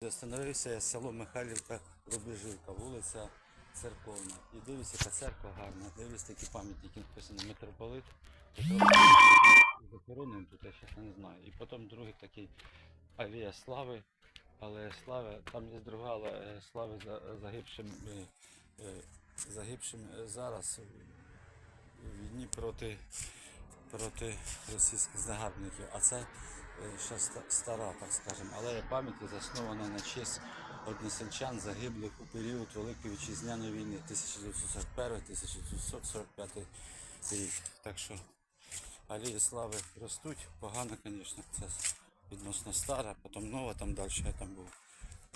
Остановився село Михайлівка, Рубежівка, вулиця Церковна. І дивлюся, яка церква гарна. Дивлюсь такі пам'ятники, написано митрополит. Захоронений тут, я ще не знаю. І потім другий такий Алія Слави. Але Слави, там є друга але Слави загибшим, е, е, загибшим зараз у війні проти, проти російських загарбників. А це ще стара, так скажемо, алея пам'яті заснована на честь односельчан, загиблих у період Великої вітчизняної війни 1941-1945 рік. Так що алеї слави ростуть, погано, звісно, це відносно стара, потім нова там далі я там був.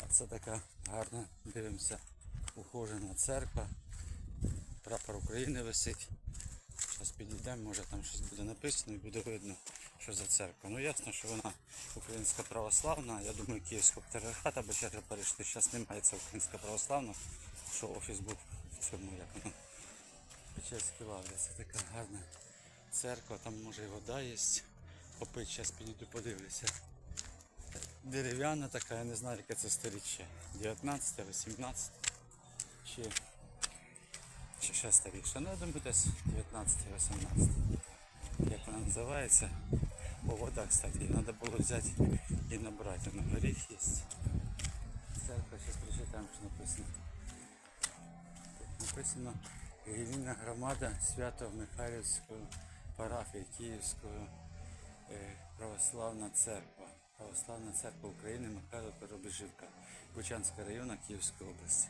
А це така гарна, дивимося, ухожена церква. Прапор України висить. Зараз підійдемо, може там щось буде написано і буде видно, що за церква. Ну ясно, що вона українська православна. Я думаю, Київського патріархата, бо ще перейшли. Зараз немає це українська православна, що офіс був в цьому, як воно. Печерській лаврі. Це така гарна церква, там може і вода є. Попить, зараз підійду подивлюся. Дерев'яна така, я не знаю, яке це сторіччя. 19, 18 чи ще старіше. Ну, я думаю, десь 19-18. Як вона називається? О, вода, кстати, треба було взяти і набрати. На горіх є. Церква, зараз прочитаємо, що написано. Тут написано релігійна громада Свято-Михайлівської парафії Київської е, православна церква. Православна церква України Михайло Рубежівка, Бучанського району Київської області.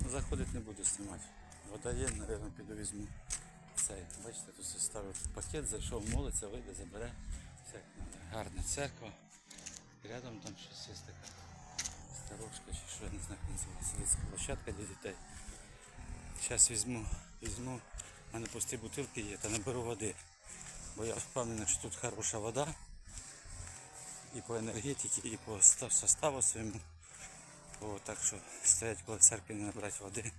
Ну, заходити не буду знімати. Вода є, напевно, піду візьму цей. Бачите, тут ставив пакет, зайшов, молиться, вийде, забере. Все, гарна церква. Рядом там щось є така сторожка чи що, я не знаю, як називається. Дитяча площадка для дітей. Зараз візьму, візьму, в мене пусті бутилки є, та наберу води. Бо я впевнений, що тут хороша вода. І по енергетиці, і по составу своєму. О, так що стоять коло церкви не набрати води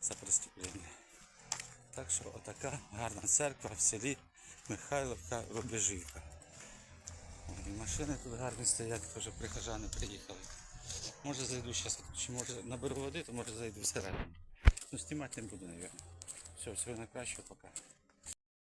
це преступлення. Так що отака гарна церква в селі Михайловка Рубежівка. І машини тут гарні стоять, теж прихожани приїхали. Може зайду зараз, чи може наберу води, то може зайду всередину. Ну знімати не буду, мабуть. Все, всього найкращого, пока.